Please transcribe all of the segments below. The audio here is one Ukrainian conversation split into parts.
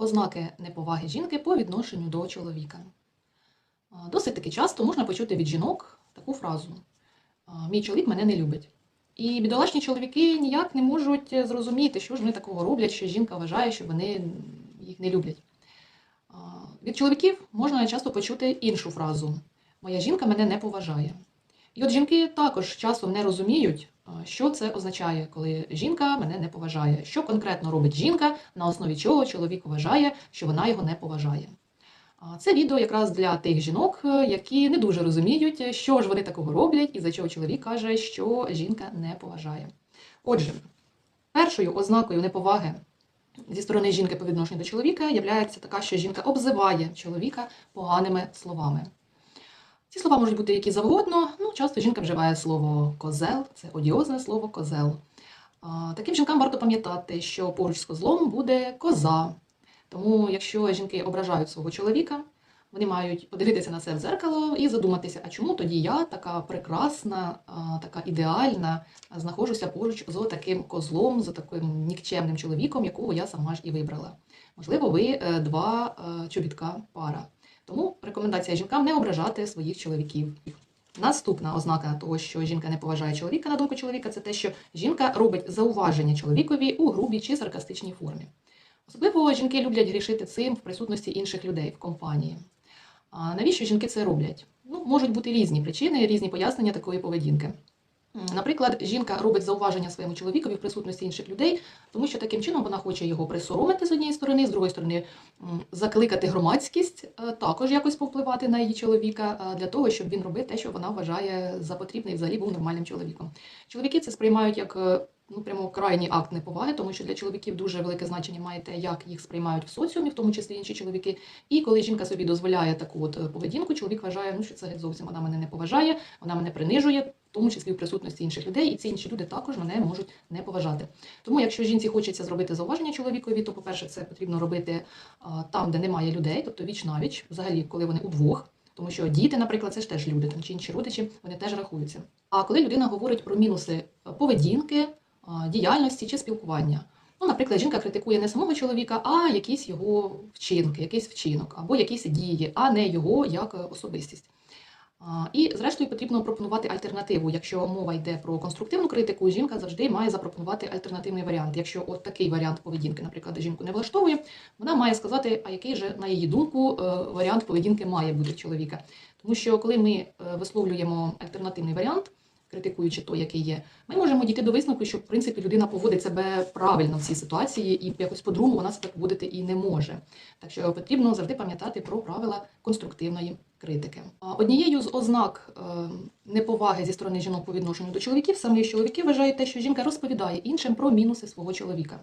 Ознаки неповаги жінки по відношенню до чоловіка. Досить таки часто можна почути від жінок таку фразу: Мій чоловік мене не любить. І бідолашні чоловіки ніяк не можуть зрозуміти, що ж вони такого роблять, що жінка вважає, що вони їх не люблять. Від чоловіків можна часто почути іншу фразу: Моя жінка мене не поважає. І от жінки також часом не розуміють, що це означає, коли жінка мене не поважає. Що конкретно робить жінка, на основі чого чоловік вважає, що вона його не поважає. Це відео якраз для тих жінок, е, які не дуже розуміють, що ж вони такого роблять і за чого чоловік каже, що жінка не поважає. Отже, першою ознакою неповаги зі сторони жінки по відношенню до чоловіка є така, що жінка обзиває чоловіка поганими словами. Ці слова можуть бути які завгодно. Ну, часто жінка вживає слово козел, це одіозне слово козел. Таким жінкам варто пам'ятати, що поруч з козлом буде коза. Тому, якщо жінки ображають свого чоловіка, вони мають подивитися на це в дзеркало і задуматися, а чому тоді я така прекрасна, така ідеальна, знаходжуся поруч з таким козлом, з таким нікчемним чоловіком, якого я сама ж і вибрала. Можливо, ви е, два е, чобітка пара. Тому рекомендація жінкам не ображати своїх чоловіків. Наступна ознака того, що жінка не поважає чоловіка, на думку чоловіка, це те, що жінка робить зауваження чоловікові у грубій чи саркастичній формі. Особливо жінки люблять грішити цим в присутності інших людей в компанії. А навіщо жінки це роблять? Ну, можуть бути різні причини, різні пояснення такої поведінки. Наприклад, жінка робить зауваження своєму чоловікові в присутності інших людей, тому що таким чином вона хоче його присоромити з однієї сторони, з другої сторони закликати громадськість, е, також якось повпливати на її чоловіка е, для того, щоб він робив те, що вона вважає за потрібне і взагалі був нормальним чоловіком. Чоловіки це сприймають як е, ну прямо крайній акт неповаги, тому що для чоловіків дуже велике значення має те, як їх сприймають в соціумі, в тому числі інші чоловіки. І коли жінка собі дозволяє таку от е, поведінку, чоловік вважає, ну що це зовсім вона мене не поважає, вона мене принижує, в тому числі в присутності інших людей, і ці інші люди також мене можуть не поважати. Тому, якщо жінці хочеться зробити зауваження чоловікові, то, по-перше, це потрібно робити а, там, де немає людей, тобто віч навіч, взагалі, коли вони удвох. Тому що діти, наприклад, це ж теж люди, там чи інші родичі, вони теж рахуються. А коли людина говорить про мінуси е, поведінки, діяльності чи спілкування. Ну, наприклад, жінка критикує не самого чоловіка, а якісь його вчинки, якийсь вчинок, або якісь дії, а не його як е, особистість. І, зрештою, потрібно пропонувати альтернативу. Якщо мова йде про конструктивну критику, жінка завжди має запропонувати альтернативний варіант. Якщо от такий варіант поведінки, наприклад, жінку не влаштовує, вона має сказати, а який же, на її думку, е, варіант поведінки має бути чоловіка. Тому що коли ми е, висловлюємо альтернативний варіант, критикуючи той, який є, ми можемо дійти до висновку, що в принципі людина поводить себе правильно в цій ситуації, і якось по-другому вона себе поводити і не може. Так що потрібно завжди пам'ятати про правила конструктивної критики. Однією з ознак е, неповаги зі сторони жінок по відношенню до чоловіків, саме чоловіки вважають те, що жінка розповідає іншим про мінуси свого чоловіка.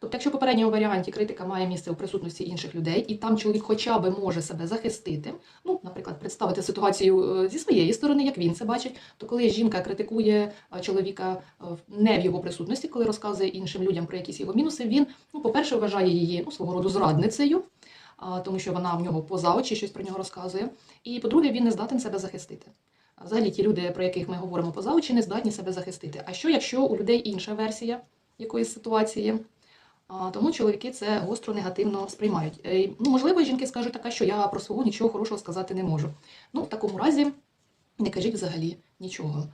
Тобто, якщо в попередньому варіанті критика має місце у присутності інших людей, і там чоловік хоча б може себе захистити, ну, наприклад, представити ситуацію е, зі своєї сторони, як він це бачить, то коли жінка критикує е, чоловіка е, не в його присутності, коли розказує іншим людям про якісь його мінуси, він, ну, по-перше, вважає її ну, свого роду зрадницею, тому що вона в нього поза очі щось про нього розказує. І по-друге, він не здатен себе захистити. Взагалі, ті люди, про яких ми говоримо поза очі, не здатні себе захистити. А що, якщо у людей інша версія якоїсь ситуації? Тому чоловіки це гостро негативно сприймають. Е, Ну, можливо, жінки скажуть така, що я про свого нічого хорошого сказати не можу. Ну, в такому разі не кажіть взагалі нічого.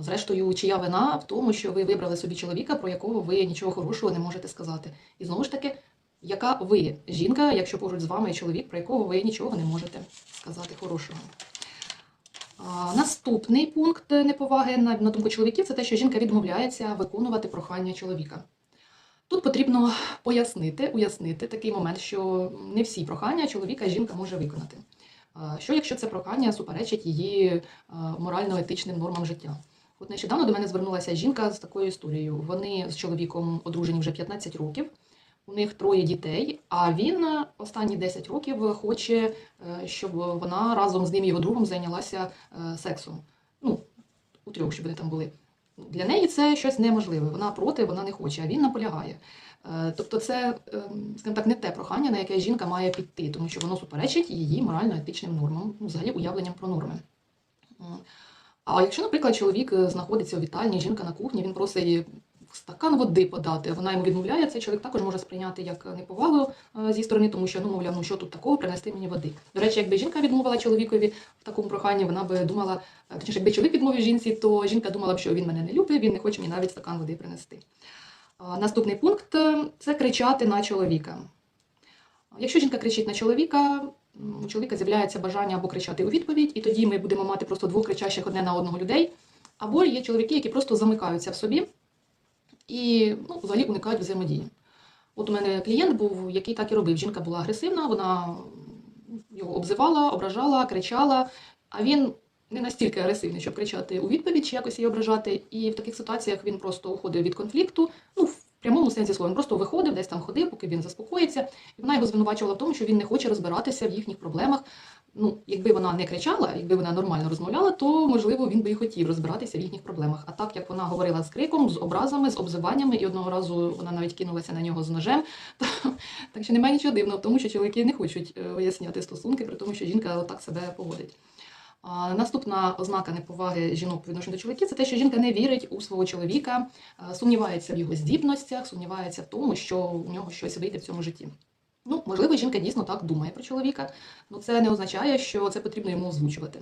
Зрештою, чия вина в тому, що ви вибрали собі чоловіка, про якого ви нічого хорошого не можете сказати. І знову ж таки, яка ви жінка, якщо поруч з вами чоловік, про якого ви нічого не можете сказати хорошого. Наступний пункт неповаги на думку чоловіків це те, що жінка відмовляється виконувати прохання чоловіка. Тут потрібно пояснити, уяснити такий момент, що не всі прохання чоловіка жінка може виконати. Що якщо це прохання суперечить її морально-етичним нормам життя? От нещодавно до мене звернулася жінка з такою історією. Вони з чоловіком одружені вже 15 років. У них троє дітей, а він останні 10 років хоче, е, щоб вона разом з ним і його другом зайнялася е, сексом. Ну, у трьох, щоб вони там були. Для неї це щось неможливе. Вона проти, вона не хоче, а він наполягає. Е, Тобто, це, е, скажімо так, не те прохання, на яке жінка має піти, тому що воно суперечить її морально-етичним нормам, взагалі уявленням про норми. А якщо, наприклад, чоловік е, знаходиться у вітальні, жінка на кухні, він просить стакан води подати. Вона йому відмовляє. Цей чоловік також може сприйняти як неповагу е, зі сторони, тому що ну мовляв, ну що тут такого, принести мені води. До речі, якби жінка відмовила чоловікові в такому проханні, вона би думала, е, точніше, якби чоловік відмовив жінці, то жінка думала б, що він мене не любить, він не хоче мені навіть стакан води принести. Наступний пункт е, це кричати на чоловіка. Якщо жінка кричить на чоловіка, у чоловіка з'являється бажання або кричати у відповідь, і тоді ми будемо мати просто двох кричащих одне на одного людей. Або є чоловіки, які просто замикаються в собі і ну, взагалі уникають взаємодії. От у мене клієнт був, який так і робив. Жінка була агресивна, вона його обзивала, ображала, кричала, а він не настільки агресивний, щоб кричати у відповідь чи якось її ображати. І в таких ситуаціях він просто уходив від конфлікту. Ну, в прямому сенсі слова, він просто виходив, десь там ходив, поки він заспокоїться. І вона його звинувачувала в тому, що він не хоче розбиратися в їхніх проблемах. Ну, якби вона не кричала, якби вона нормально розмовляла, то можливо він би і хотів розбиратися в їхніх проблемах. А так як вона говорила з криком, з образами, з обзиваннями, і одного разу вона навіть кинулася на нього з ножем, то так що немає нічого дивного тому, що чоловіки не хочуть е, виясняти стосунки, при тому, що жінка отак себе поводить. А, Наступна ознака неповаги жінок по відношенню до чоловіків це те, що жінка не вірить у свого чоловіка, сумнівається в його здібностях, сумнівається в тому, що у нього щось вийде в цьому житті. Ну, можливо, жінка дійсно так думає про чоловіка, але це не означає, що це потрібно йому озвучувати.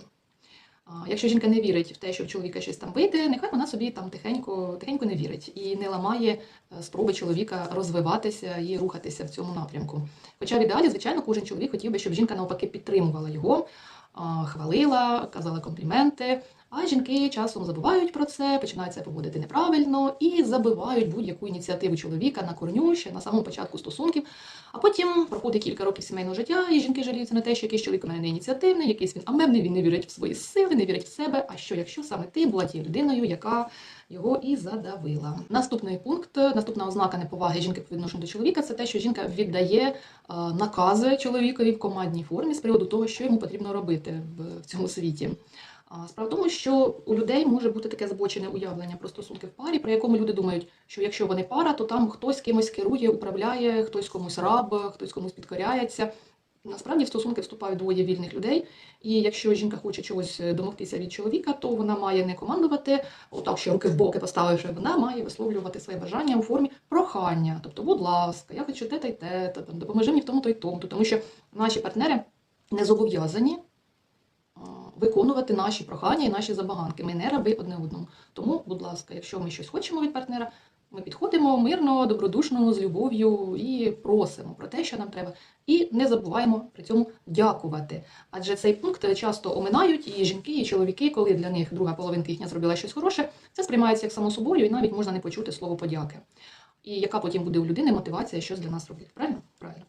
Якщо жінка не вірить в те, що в чоловіка щось там вийде, нехай вона собі там тихенько, тихенько не вірить і не ламає е, спроби чоловіка розвиватися і рухатися в цьому напрямку. Хоча в ідеалі, звичайно, кожен чоловік хотів би, щоб жінка навпаки підтримувала його, хвалила, казала компліменти. А жінки часом забувають про це, починають себе поводити неправильно і забивають будь-яку ініціативу чоловіка на корню ще на самому початку стосунків. А потім проходить кілька років сімейного життя, і жінки жаліються на те, що якийсь чоловік у мене не ініціативний, якийсь він амебний, він не вірить в свої сили, не вірить в себе. А що якщо саме ти була тією людиною, яка його і задавила? Наступний пункт, наступна ознака неповаги жінки по відношенню до чоловіка це те, що жінка віддає е, накази чоловікові в командній формі з приводу того, що йому потрібно робити в цьому світі. Справа в тому, що у людей може бути таке збочене уявлення про стосунки в парі, при якому люди думають, що якщо вони пара, то там хтось кимось керує, управляє, хтось комусь раб, хтось комусь підкоряється. Насправді в стосунки вступають двоє вільних людей, і якщо жінка хоче чогось е, домогтися від чоловіка, то вона має не командувати, отак, що руки в боки поставивши, вона має висловлювати своє бажання у формі прохання. Тобто, будь ласка, я хочу те та й те, та, там, допоможи мені в тому то й тому, тому що наші партнери не зобов'язані виконувати наші прохання і наші забаганки. Ми не раби одне одному. Тому, будь ласка, якщо ми щось хочемо від партнера, ми підходимо мирно, добродушно, з любов'ю і просимо про те, що нам треба. І не забуваємо при цьому дякувати. Адже цей пункт часто оминають і жінки, і чоловіки, коли для них друга половинка їхня зробила щось хороше, це сприймається як само собою, і навіть можна не почути слово подяки. І яка потім буде у людини мотивація щось для нас робити. Правильно? Правильно.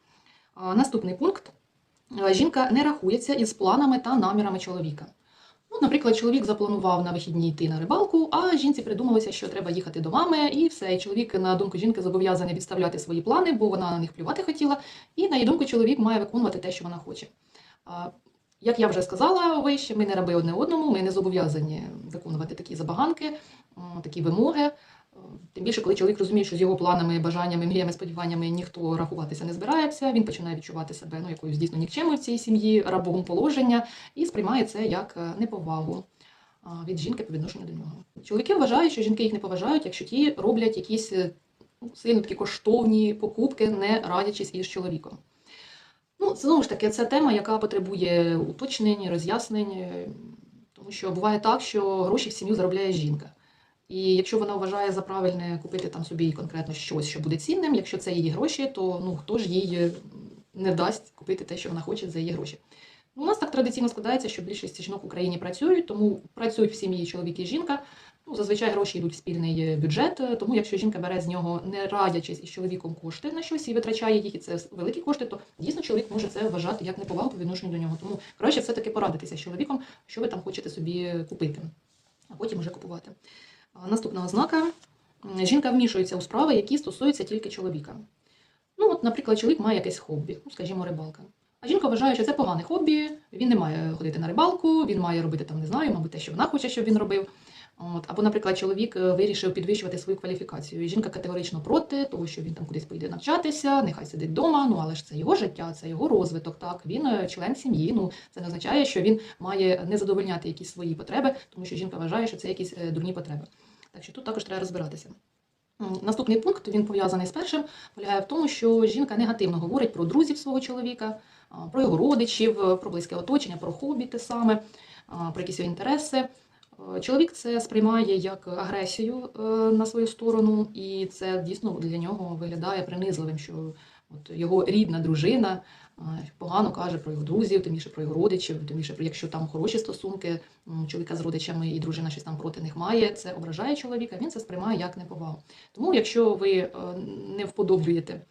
А, наступний пункт. Е, Жінка не рахується із планами та намірами чоловіка. Ну, наприклад, чоловік запланував на вихідні йти на рибалку, а жінці придумалося, що треба їхати до мами, і все. І чоловік, на думку жінки, зобов'язаний відставляти свої плани, бо вона на них плювати хотіла. І на її думку, чоловік має виконувати те, що вона хоче. Як я вже сказала вище, ми не раби одне одному, ми не зобов'язані виконувати такі забаганки, такі вимоги. Тим більше, коли чоловік розуміє, що з його планами, бажаннями, мріями, сподіваннями ніхто рахуватися не збирається, він починає відчувати себе ну, якоюсь дійсно нікчемою в цій сім'ї, рабом положення, і сприймає це як е, неповагу від жінки по відношенню до нього. Чоловіки вважають, що жінки їх не поважають, якщо ті роблять якісь е, ну, сильно такі коштовні покупки, не радячись із чоловіком. Ну, знову ж таки, це тема, яка потребує уточнень, роз'яснень, е, тому що буває так, що гроші в сім'ю заробляє жінка. І якщо вона вважає за правильне купити там собі конкретно щось, що буде цінним, якщо це її гроші, то ну хто ж їй е, не дасть купити те, що вона хоче за її гроші. У нас так традиційно складається, що більшість жінок в Україні працюють, тому працюють в сім'ї чоловік і жінка. Ну, зазвичай гроші йдуть в спільний е, бюджет, е, тому якщо жінка бере з нього, не радячись із чоловіком кошти на щось і витрачає їх, і це великі кошти, то дійсно чоловік може це вважати як неповагу по відношенню до нього. Тому краще все-таки порадитися з чоловіком, що ви там хочете собі купити, а потім вже купувати. Наступна ознака. Жінка вмішується у справи, які стосуються тільки чоловіка. Ну, от, наприклад, чоловік має якесь хобі, ну, скажімо, рибалка. А жінка вважає, що це погане хобі, він не має ходити на рибалку, він має робити там, не знаю, мабуть, те, що вона хоче, щоб він робив. От. Або, наприклад, чоловік е, вирішив підвищувати свою кваліфікацію. І жінка категорично проти того, що він там кудись поїде навчатися, нехай сидить вдома, ну але ж це його життя, це його розвиток. Так, він е, член сім'ї. Ну це не означає, що він має не задовольняти якісь свої потреби, тому що жінка вважає, що це якісь е, дурні потреби. Так що тут також треба розбиратися. Наступний пункт він пов'язаний з першим, полягає в тому, що жінка негативно говорить про друзів свого чоловіка, про його родичів, е, про близьке оточення, про хобі те саме, про якісь його інтереси. Е, Чоловік це сприймає як агресію е, на свою сторону, і це дійсно для нього виглядає принизливим, що от його рідна дружина погано каже про його друзів, тим більше про його родичів, тим більше, якщо там хороші стосунки чоловіка з родичами і дружина щось там проти них має, це ображає чоловіка, він це сприймає як неповагу. Тому, якщо ви е, не вподоблюєте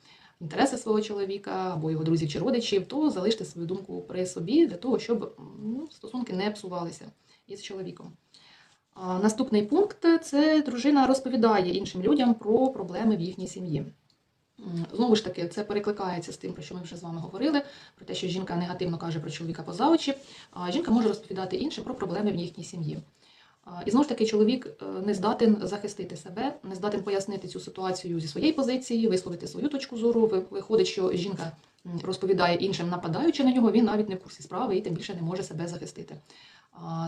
інтереси свого чоловіка або його друзів чи родичів, то залиште свою думку при собі для того, щоб ну, стосунки не псувалися із чоловіком. Наступний пункт це дружина розповідає іншим людям про проблеми в їхній сім'ї. Знову ж таки, це перекликається з тим, про що ми вже з вами говорили, про те, що жінка негативно каже про чоловіка поза очі, а жінка може розповідати іншим про проблеми в їхній сім'ї. І знову ж таки, чоловік е, не здатен захистити себе, не здатен пояснити цю ситуацію зі своєї позиції, висловити свою точку зору. Виходить, що жінка розповідає іншим, нападаючи на нього, він навіть не в курсі справи і тим більше не може себе захистити.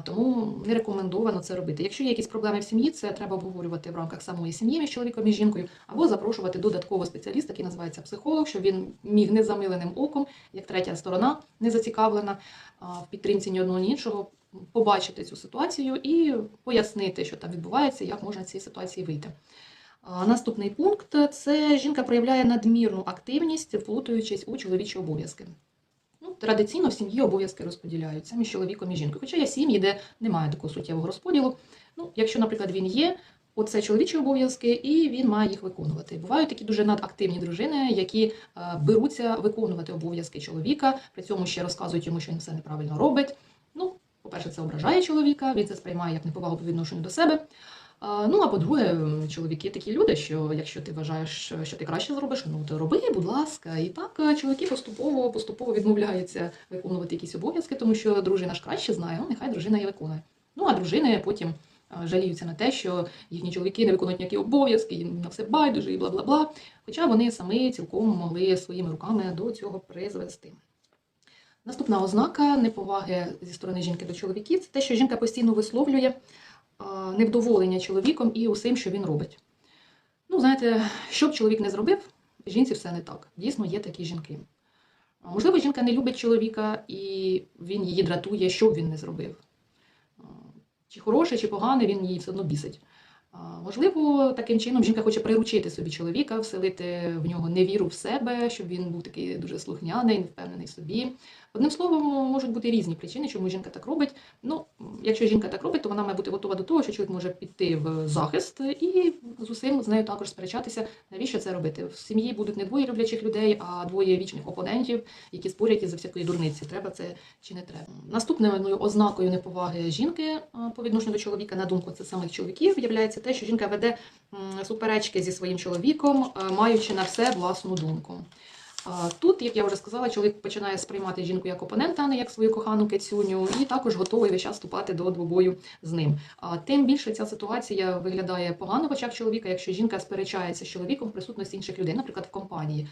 Тому не рекомендовано це робити. Якщо є якісь проблеми в сім'ї, це треба обговорювати в рамках самої сім'ї між чоловіком і жінкою, або запрошувати додатково спеціаліста, який називається психолог, щоб він міг незамиленим оком, як третя сторона, не зацікавлена в підтримці ні одного, ні іншого, побачити цю ситуацію і пояснити, що там відбувається, як можна з цієї ситуації вийти. Наступний пункт це жінка проявляє надмірну активність, вплутуючись у чоловічі обов'язки. Ну, традиційно в сім'ї обов'язки розподіляються між чоловіком і жінкою. Хоча є сім'ї, де немає такого суттєвого розподілу. Ну, якщо, наприклад, він є, оце чоловічі обов'язки, і він має їх виконувати. Бувають такі дуже надактивні дружини, які е, беруться виконувати обов'язки чоловіка, при цьому ще розказують йому, що він все неправильно робить. Ну, по-перше, це ображає чоловіка, він це сприймає як неповагу по відношенню до себе. Ну, а по-друге, чоловіки такі люди, що якщо ти вважаєш, що ти краще зробиш, ну то роби, будь ласка. І так е, чоловіки поступово поступово відмовляються виконувати якісь обов'язки, тому що дружина ж краще знає, ну нехай дружина і виконує. Ну а дружини потім е, жаліються на те, що їхні чоловіки не виконують ніякі обов'язки, їм на все байдуже і бла бла бла. Хоча вони самі цілком могли своїми руками до цього призвести. Наступна ознака неповаги зі сторони жінки до чоловіків це те, що жінка постійно висловлює невдоволення чоловіком і усім, що він робить. Ну, знаєте, що б чоловік не зробив, жінці все не так. Дійсно, є такі жінки. Можливо, жінка не любить чоловіка, і він її дратує, що б він не зробив. Чи хороше, чи погане, він її все одно бісить. Можливо, таким чином жінка хоче приручити собі чоловіка, вселити в нього невіру в себе, щоб він був такий дуже слухняний, невпевнений в собі. Одним словом, можуть бути різні причини, чому жінка так робить. Ну, якщо жінка так робить, то вона має бути готова до того, що чоловік може піти в захист і з усім з нею також сперечатися, навіщо це робити. В сім'ї будуть не двоє люблячих людей, а двоє вічних опонентів, які спорять із-за всякої дурниці. Треба це чи не треба. Наступною ознакою неповаги жінки по відношенню до чоловіка, на думку це самих чоловіків, є те, що жінка веде суперечки зі своїм чоловіком, маючи на все власну думку. Тут, як я вже сказала, чоловік починає сприймати жінку як опонента, а не як свою кохану кицюню, і також готовий весь час вступати до двобою з ним. Тим більше ця ситуація виглядає погано в очах чоловіка, якщо жінка сперечається з чоловіком в присутності інших людей, наприклад, в компанії.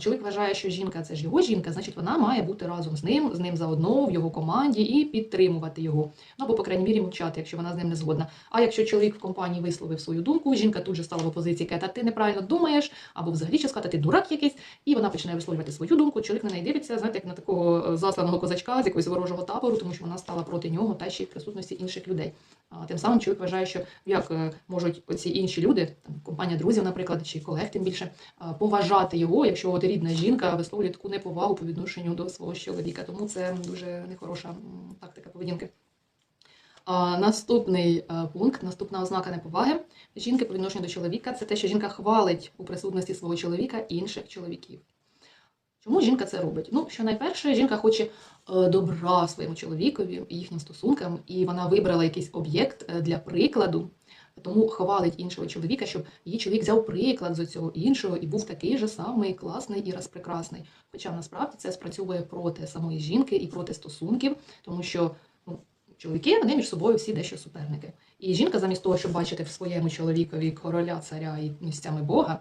Чоловік вважає, що жінка це ж його жінка, значить вона має бути разом з ним, з ним заодно в його команді і підтримувати його. Ну або, по крайній мірі, мовчати, якщо вона з ним не згодна. А якщо чоловік в компанії висловив свою думку, жінка тут же стала в опозиції, каже, та ти неправильно думаєш, або взагалі сказати, ти дурак якийсь, і вона починає висловлювати свою думку. Чоловік на неї дивиться, знаєте, як на такого е, засланого козачка з якогось ворожого табору, тому що вона стала проти нього та ще й в присутності інших людей. А тим самим чоловік вважає, що як е, можуть оці інші люди, там компанія друзів, наприклад, чи колег, тим більше поважати його, якщо от рідна жінка висловлює таку неповагу по відношенню до свого чоловіка. Тому це дуже нехороша тактика поведінки. Наступний е, пункт, наступна ознака неповаги жінки по відношенню до чоловіка це те, що жінка хвалить у присутності свого чоловіка інших чоловіків. Чому жінка це робить? Ну, що найперше, жінка хоче е, добра своєму чоловікові і їхнім стосункам, і вона вибрала якийсь об'єкт е, для прикладу, тому хвалить іншого чоловіка, щоб її чоловік взяв приклад з цього іншого і був такий же самий класний і розпрекрасний. Хоча насправді це спрацьовує проти самої жінки і проти стосунків, тому що ну, чоловіки вони між собою всі дещо суперники. І жінка, замість того, щоб бачити в своєму чоловікові короля, царя і місцями Бога,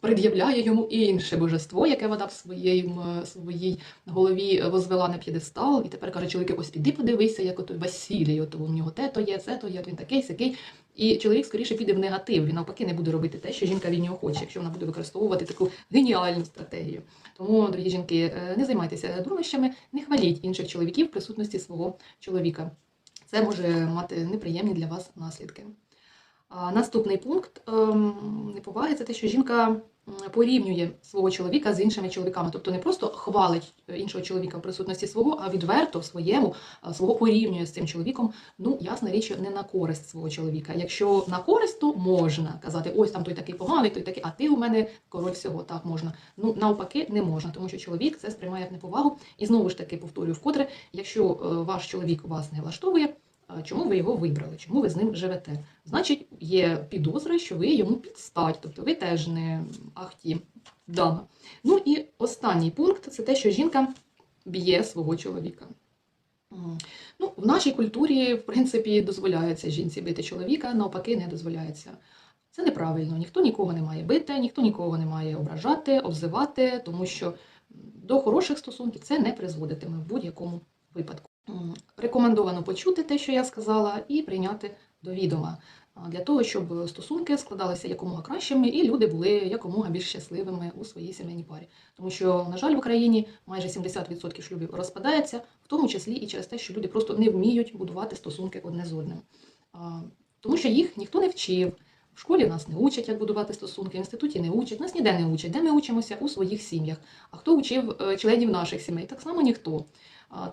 пред'являє йому інше божество, яке вона в своїй, м, своїй голові возвела на п'єдестал, і тепер каже чоловік, ось піди подивися, як ото Василій, ото у нього те то є, це то є, то він такий, сякий. І чоловік скоріше піде в негатив, він навпаки не буде робити те, що жінка від нього хоче, якщо вона буде використовувати таку геніальну стратегію. Тому, дорогі жінки, е, не займайтеся дурнощами, не хваліть інших чоловіків в присутності свого чоловіка. Це може мати неприємні для вас наслідки. Наступний пункт ем, неповаги це те, що жінка порівнює свого чоловіка з іншими чоловіками. Тобто не просто хвалить е, іншого чоловіка в присутності свого, а відверто в своєму свого порівнює з цим чоловіком. Ну, ясна річ, не на користь свого чоловіка. Якщо на користь, то можна казати, ось там той такий поганий, той такий, а ти у мене король всього. Так можна. Ну навпаки, не можна, тому що чоловік це сприймає як неповагу. І знову ж таки повторюю вкотре, якщо е, ваш чоловік вас не влаштовує. Чому ви його вибрали? Чому ви з ним живете? Значить, є підозра, що ви йому підстать, тобто ви теж не ахті дама. Ну і останній пункт це те, що жінка б'є свого чоловіка. Ну, в нашій культурі, в принципі, дозволяється жінці бити чоловіка, навпаки, не дозволяється. Це неправильно. Ніхто нікого не має бити, ніхто нікого не має ображати, обзивати, тому що до хороших стосунків це не призводитиме в будь-якому випадку. Рекомендовано почути те, що я сказала, і прийняти до відома для того, щоб стосунки складалися якомога кращими, і люди були якомога більш щасливими у своїй сімейній парі. Тому що, на жаль, в Україні майже 70% шлюбів розпадається, в тому числі і через те, що люди просто не вміють будувати стосунки одне з одним. Тому що їх ніхто не вчив. В школі нас не учать, як будувати стосунки, в інституті не учать, нас ніде не учать. Де ми учимося у своїх сім'ях. А хто учив е, членів наших сімей? Так само ніхто.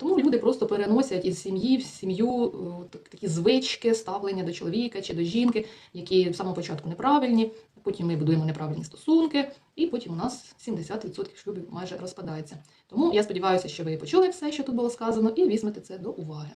Тому люди просто переносять із сім'ї в сім'ю е, такі звички, ставлення до чоловіка чи до жінки, які в самому початку неправильні. Потім ми будуємо неправильні стосунки, і потім у нас 70% шлюбів майже розпадається. Тому я сподіваюся, що ви почули все, що тут було сказано, і візьмете це до уваги.